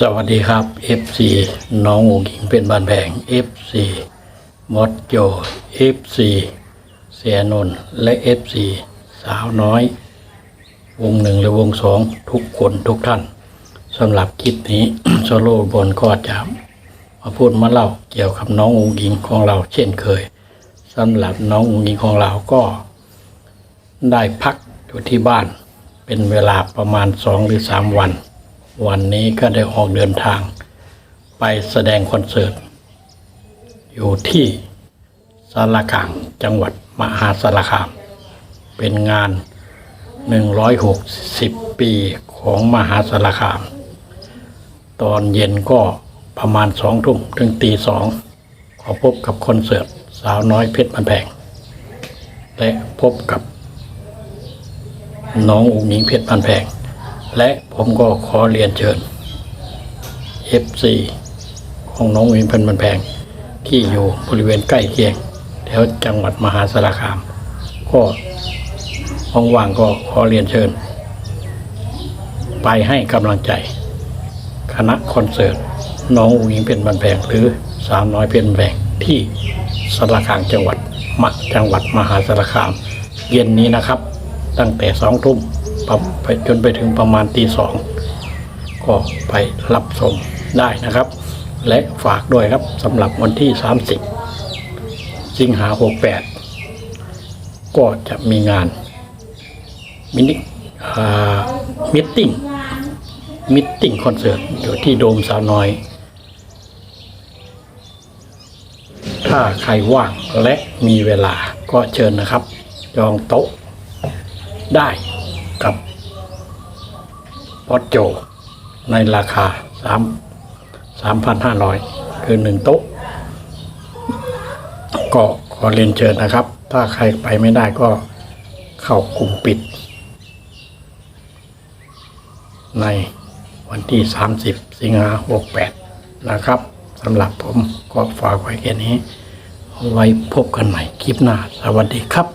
สวัสดีครับ FC น้องหงหญิงเป็นบานแพง FC มดโจ FC เสียนนและ FC สาวน้อย วงหนึ่งและวงสองทุกคนทุกท่านสำหรับคลิปนี้โซโล่บนก็จะมาพูดมาเล่าเกี่ยวกับน้ององหญิงของเราเช่นเคยสำหรับน้ององหญิงของเราก็ ได้พักอยู่ที่บ้านเป็นเวลาประมาณสองหรือสามวัน วันนี้ก็ได้ออกเดินทาง ไปแสดงคอนเสิร์ต อยู่ที่สารกลางจังหวัดมหาสารคาม เป็นงาน 160 ปีของมหาสารคาม ตอนเย็นก็ประมาณสองทุ่มถึงตีสองขอพบกับคอนเสิร์ต สาวน้อยเพชรมันแพง และพบกับน้องอุ๋งหญิงเพชรพันแพง และผมก็ขอเรียนเชิญ FC ของน้องอุ๋งหญิงเพชรพันแพง ที่อยู่บริเวณใกล้เคียงแถวจังหวัดมหาสารคาม ก็ว่างๆก็ขอเรียนเชิญ ไปให้กำลังใจ คณะคอนเสิร์ต น้องอุ๋งอิงเพชรพันแพง หรือสาวน้อยเพชรพันแพงที่สารคามจังหวัดมะจังหวัดมหาสารคาม เย็นนี้นะครับ ตั้งแต่สองทุ่ม ไปจนไปถึงประมาณตีสองก็ไปรับชมได้นะครับ และฝากด้วยครับสำหรับวันที่ 30 สิงหาหกแปดก็จะมีงานมินิมิตติ้งมิตติ้งคอนเสิร์ตอยู่ที่โดมสาวน้อย ถ้าใครว่างและมีเวลาก็เชิญนะครับ จองโต๊ะได้ พอดโจ ในราคาสามสามพันห้าร้อยคือหนึ่งโต๊ะ ก็ขอเรียนเชิญนะครับ ถ้าใครไปไม่ได้ก็เข้ากลุ่มปิด ในวันที่ 30 สิงหา68นะครับสำหรับผมก็ฝากไว้แค่นี้ ไว้พบกันใหม่คลิปหน้า สวัสดีครับ